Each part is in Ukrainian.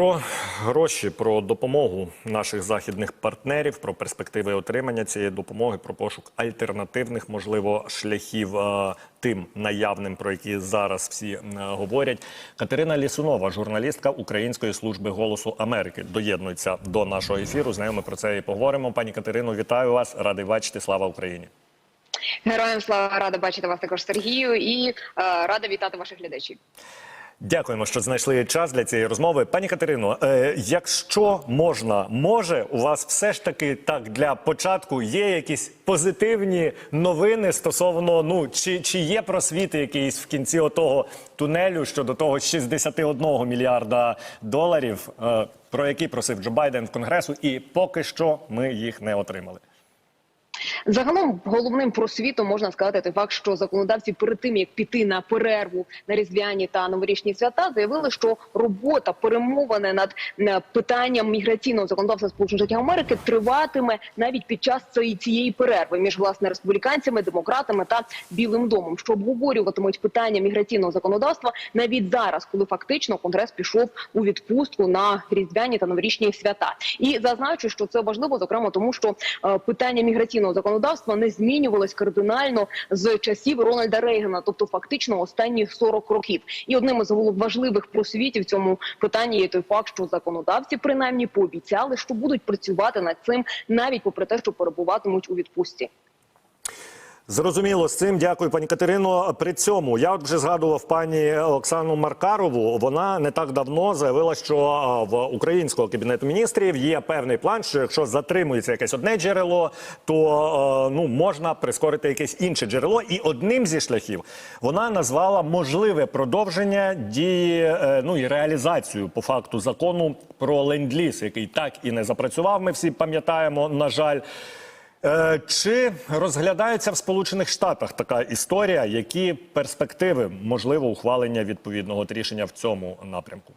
Про гроші, про допомогу наших західних партнерів, про перспективи отримання цієї допомоги, про пошук альтернативних, можливо, шляхів е, тим наявним, про які зараз всі е, говорять. Катерина Лісунова, журналістка Української служби голосу Америки, доєднується до нашого ефіру. З нею ми про це і поговоримо. Пані Катерино, вітаю вас! Радий бачити. Слава Україні! Героям слава рада бачити вас також Сергію і е, рада вітати ваших глядачів. Дякуємо, що знайшли час для цієї розмови. Пані Катерино, е, якщо можна, може у вас все ж таки так для початку є якісь позитивні новини стосовно ну чи, чи є просвіти якийсь в кінці отого тунелю щодо того 61 мільярда доларів, е, про які просив Джо Байден в Конгресу, і поки що ми їх не отримали. Загалом головним просвітом можна сказати той факт, що законодавці перед тим як піти на перерву на різдвяні та новорічні свята, заявили, що робота перемовини над питанням міграційного законодавства Сполучених Штатів Америки триватиме навіть під час цієї цієї перерви між власне республіканцями, демократами та білим домом, що обговорюватимуть питання міграційного законодавства навіть зараз, коли фактично конгрес пішов у відпустку на різдвяні та новорічні свята. І зазначу, що це важливо, зокрема тому, що е, питання міграційного законодавства не змінювалось кардинально з часів Рональда Рейгана, тобто фактично останні 40 років. І одним із важливих просвітів в цьому питанні є той факт, що законодавці принаймні пообіцяли, що будуть працювати над цим навіть попри те, що перебуватимуть у відпустці. Зрозуміло з цим. Дякую, пані Катерино. При цьому я вже згадував пані Оксану Маркарову. Вона не так давно заявила, що в українського кабінету міністрів є певний план, що якщо затримується якесь одне джерело, то ну можна прискорити якесь інше джерело. І одним зі шляхів вона назвала можливе продовження дії е, ну і реалізацію по факту закону про ленд-ліз, який так і не запрацював. Ми всі пам'ятаємо, на жаль. Е, Чи розглядається в Сполучених Штатах така історія? Які перспективи можливо ухвалення відповідного рішення в цьому напрямку?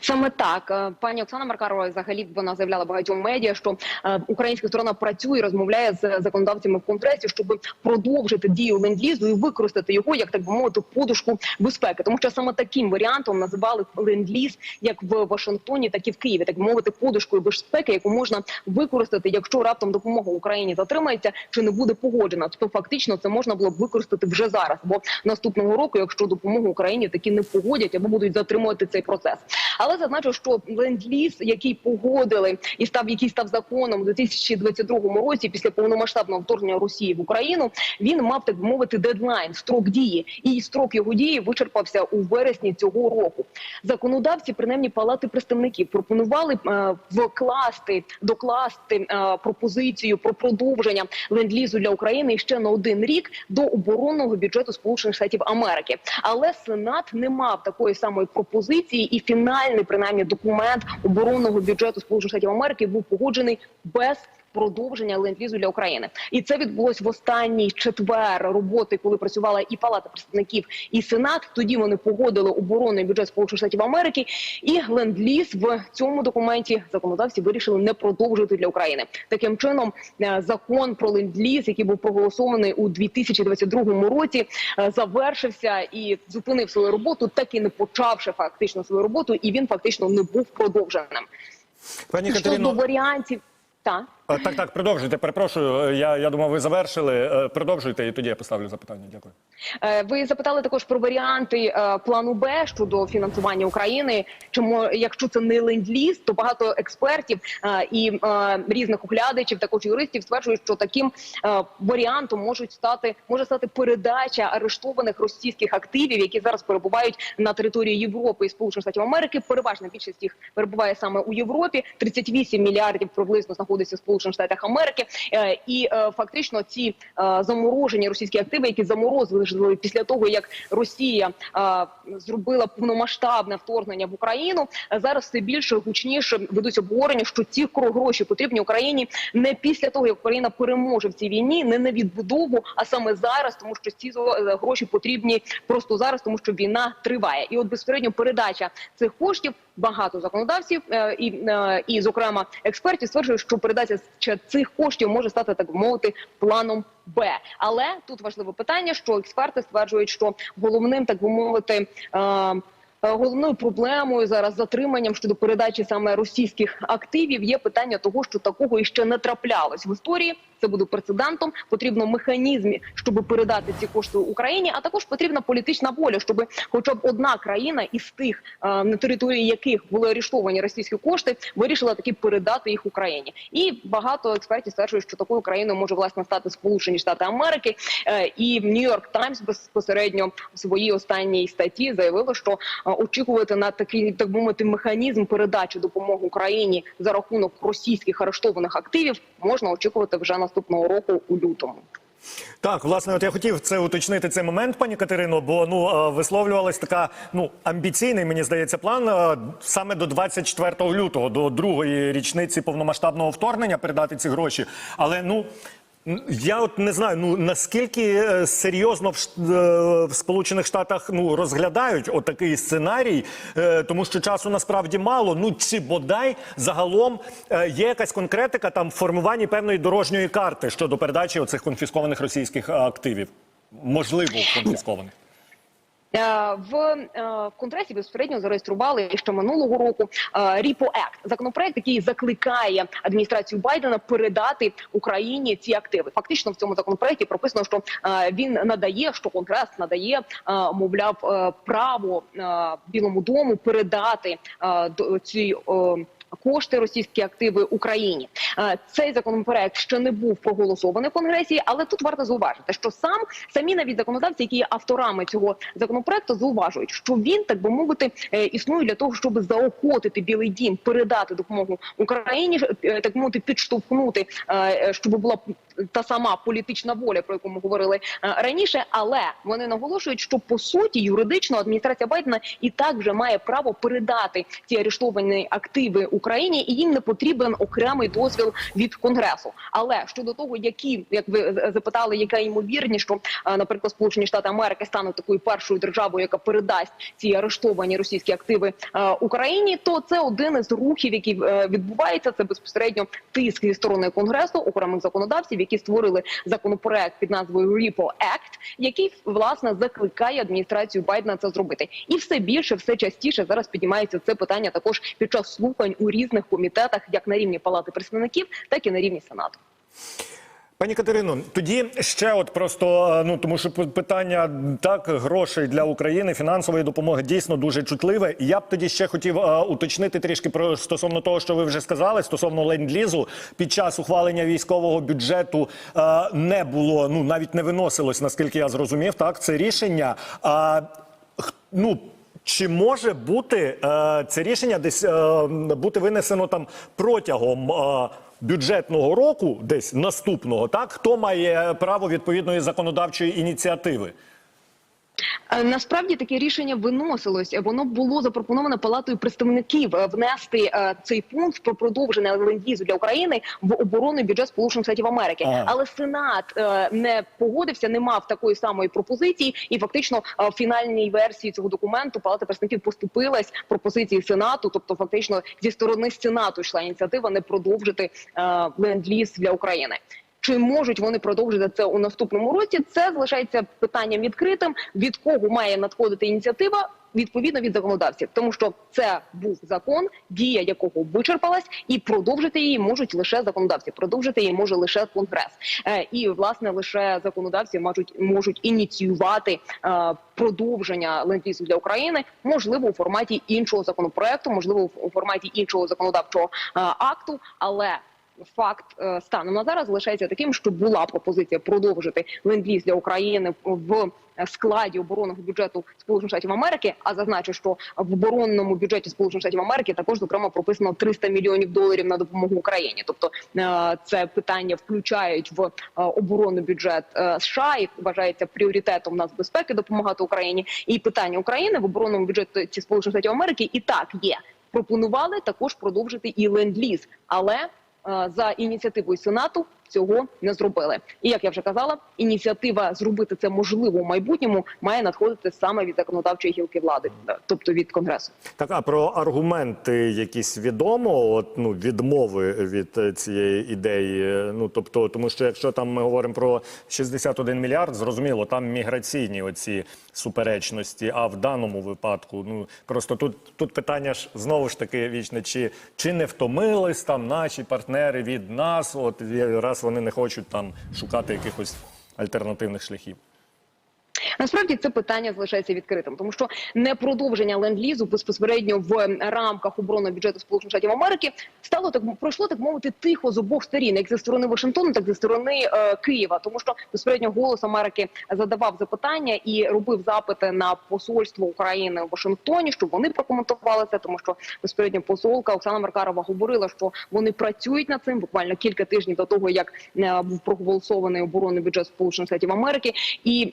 Саме так Е, пані Оксана Маркарова взагалі вона заявляла багатьом медіа, що е, українська сторона працює, розмовляє з законодавцями в конгресі, щоб продовжити дію ленд-лізу і використати його як так би мовити подушку безпеки, тому що саме таким варіантом називали ленд-ліз як в Вашингтоні, так і в Києві, так би мовити, подушкою безпеки, яку можна використати, якщо раптом допомога Україні затримається чи не буде погоджена. Тобто фактично це можна було б використати вже зараз, бо наступного року, якщо допомогу Україні таки не погодять або будуть затримувати цей процес. Але зазначу, що ленд-ліз, який погодили і став, який став законом у 2022 році, після повномасштабного вторгнення Росії в Україну, він мав так мовити дедлайн, строк дії, і строк його дії вичерпався у вересні цього року. Законодавці, принаймні палати представників, пропонували е, вкласти, докласти е, пропозицію про продовження ленд-лізу для України ще на один рік до оборонного бюджету Сполучених Штатів Америки. Але Сенат не мав такої самої пропозиції, і фінальний принаймні документ оборонного бюджету Сполучених Штатів Америки був погоджений без. Продовження ленд-лізу для України, і це відбулось в останній четвер роботи, коли працювала і Палата представників, і Сенат. Тоді вони погодили оборонний бюджет Сполучених Штатів Америки і ленд-ліз в цьому документі законодавці вирішили не продовжувати для України. Таким чином, е, закон про ленд-ліз, який був проголосований у 2022 році, е, завершився і зупинив свою роботу, так і не почавши фактично свою роботу, і він фактично не був продовженим. Пані Катерино, варіантів, так. Так, так, продовжуйте. Перепрошую. е, Я, я думав, ви завершили. Е, Продовжуйте, і тоді я поставлю запитання. Дякую. Е, Ви запитали також про варіанти плану Б щодо фінансування України. Чому якщо це не ленд-ліз, то багато експертів і різних оглядачів, також юристів, стверджують, що таким варіантом можуть стати може стати передача арештованих російських активів, які зараз перебувають на території Європи і Сполучених Штатів Америки. Переважна більшість їх перебуває саме у Європі. 38 мільярдів приблизно знаходиться в Сполучених Штатах Америки, Е, і е, фактично ці е, заморожені російські активи, які заморозили після того, як Росія зробила повномасштабне вторгнення в Україну, зараз все більше гучніше ведуть обговорення, що ці гроші потрібні Україні не після того, як Україна переможе в цій війні, не на відбудову, а саме зараз, тому що ці гроші потрібні просто зараз, тому що війна триває, і от безпосередньо передача цих коштів багато законодавців е, і, е, і, зокрема, експертів стверджують, що передача цих коштів може стати так би мовити планом Б. Але тут важливе питання, що експерти стверджують, що головним так би мовити. Е, Е, Головною проблемою зараз затриманням щодо передачі саме російських активів є питання того, що такого іще не траплялось в історії. Це буде прецедентом. Потрібно механізм, щоб передати ці кошти Україні. А також потрібна політична воля, щоб хоча б одна країна із тих, е, на території яких були арештовані російські кошти, вирішила таки передати їх Україні. І багато експертів стверджують, що такою країною може власне стати Сполучені Штати Америки. Е, І Нью-Йорк Таймс безпосередньо в своїй останній статті заявило, що е, очікувати на такий так би мовити механізм передачі допомоги Україні за рахунок російських арештованих активів можна очікувати вже наступного року у лютому. Так, власне, от я хотів це уточнити цей момент, пані Катерино, бо ну е, висловлювалась така ну амбіційний, мені здається, план е, саме до 24 лютого, до другої річниці повномасштабного вторгнення передати ці гроші. Але ну. Я от не знаю, ну наскільки е, серйозно в, е, в Сполучених Штатах ну розглядають отакий сценарій, е, тому що часу насправді мало. Ну чи бодай загалом є якась конкретика там в формуванні певної дорожньої карти щодо передачі оцих конфіскованих російських активів, можливо, конфіскованих. Е, В е, Конгресі безпосередньо зареєстрували ще минулого року е, RIPO Act, законопроект, який закликає адміністрацію Байдена передати Україні ці активи. Фактично в цьому законопроекті прописано, що е, він надає, що Конгрес надає, е, мовляв, е, право е, Білому дому передати е, ці. Кошти російські активи Україні. Е, цей законопроект ще не був проголосований в конгресі, але тут варто зауважити, що сам самі навіть законодавці, які є авторами цього законопроекту, зауважують, що він так би мовити е, існує для того, щоб заохотити Білий Дім передати допомогу Україні, е, так мовити, підштовхнути, щоб була та сама політична воля, про яку ми говорили е, раніше. Але вони наголошують, що по суті юридично адміністрація Байдена і так вже має право передати ці арештовані активи Україні, і їм не потрібен окремий дозвіл від конгресу. Але щодо того, які як ви е, запитали, яка ймовірність, що е, наприклад Сполучені Штати Америки стануть такою першою державою, яка передасть ці арештовані російські активи Україні, то це один із рухів, який відбувається. Це безпосередньо тиск зі сторони конгресу, окремих законодавців, які створили законопроект під назвою Repo Act, який власне закликає адміністрацію Байдена це зробити. І все більше, все частіше зараз піднімається це питання також під час слухань у різних комітетах, як на рівні палати представників, так і на рівні сенату. Пані Катерино, тоді ще от просто е, ну тому, що питання так грошей для України, фінансової допомоги дійсно дуже чутливе. Я б тоді ще хотів е, уточнити трішки про стосовно того, що ви вже сказали, стосовно ленд-лізу. Під час ухвалення військового бюджету е, не було, ну навіть не виносилось, наскільки я зрозумів, так це рішення. А ну. Чи може бути е, це рішення десь е, бути винесено там протягом е, бюджетного року, десь наступного, так хто має право відповідної законодавчої ініціативи? Е, Насправді таке рішення виносилось. Воно було запропоновано палатою представників е, внести е, цей пункт про продовження ленд-лізу для України в оборонний бюджет Сполучених Штатів Америки. Ага. Але Сенат е, не погодився, не мав такої самої пропозиції, і фактично е, в фінальній версії цього документу палата представників поступилась пропозиції Сенату, тобто фактично зі сторони Сенату йшла ініціатива не продовжити е, ленд-ліз для України. Чи можуть вони продовжити це у наступному році? Це залишається питанням відкритим. Від кого має надходити ініціатива? Відповідно від законодавців, тому що це був закон, дія якого вичерпалась, і продовжити її можуть лише законодавці. Продовжити її може лише конгрес. Е, і власне лише законодавці можуть можуть ініціювати е, продовження ленд-лізу для України, можливо, у форматі іншого законопроекту, можливо, у форматі іншого законодавчого е, акту, але факт е, станом на зараз залишається таким, що була пропозиція продовжити ленд-ліз для України в складі оборонного бюджету Сполучених Штатів Америки. А зазначу, що в оборонному бюджеті Сполучених Штатів Америки також зокрема прописано 300 мільйонів доларів на допомогу Україні. Тобто е, це питання включають в е, оборонний бюджет е, США і вважається пріоритетом нацбезпеки допомагати Україні. І питання України в оборонному бюджеті Сполучених Штатів Америки і так є. Пропонували також продовжити і ленд-ліз, але е, за ініціативою Сенату цього не зробили. І як я вже казала, ініціатива зробити це можливо у майбутньому має надходити саме від законодавчої гілки влади, тобто від конгресу. Так, а про аргументи якісь відомо, от ну відмови від е, цієї ідеї. Е, Ну тобто, тому що якщо там ми говоримо про 61 мільярд, зрозуміло, там міграційні оці суперечності. А в даному випадку, ну просто тут тут питання ж знову ж таки вічне, чи, чи не втомились там наші партнери від нас, от і раз вони не хочуть там шукати якихось альтернативних шляхів. Насправді це питання залишається відкритим, тому що не продовження ленд-лізу безпосередньо в рамках оборонного бюджету Сполучених Штатів Америки стало так пройшло так мовити тихо з обох сторін, як зі сторони Вашингтону, так зі сторони е, Києва. Тому що безпосередньо голос Америки задавав запитання і робив запити на посольство України у Вашингтоні, щоб вони прокоментували це, тому що безпосередньо посолка Оксана Маркарова говорила, що вони працюють над цим буквально кілька тижнів до того, як е, був проголосований оборонний бюджет Сполучених Штатів Америки і.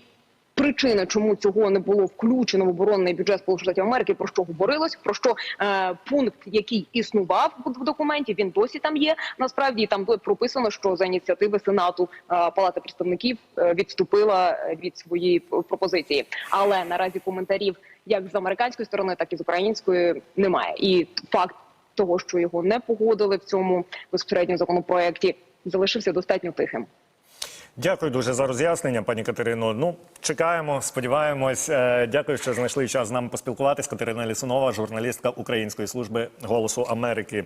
Причина, чому цього не було включено в оборонний бюджет Сполучених Штатів Америки, про що говорилось, про що е, пункт, який існував в документі, він досі там є. Насправді там було прописано, що за ініціативи Сенату е, Палата представників е, відступила е, від своєї пропозиції. Але наразі коментарів як з американської сторони, так і з української немає. І факт того, що його не погодили в цьому безпосередньо законопроекті, залишився достатньо тихим. Дякую дуже за роз'яснення, пані Катерино. Ну, чекаємо, сподіваємось. Е, Дякую, що знайшли час з нами поспілкуватись. Катерина Лісунова, журналістка Української служби Голосу Америки.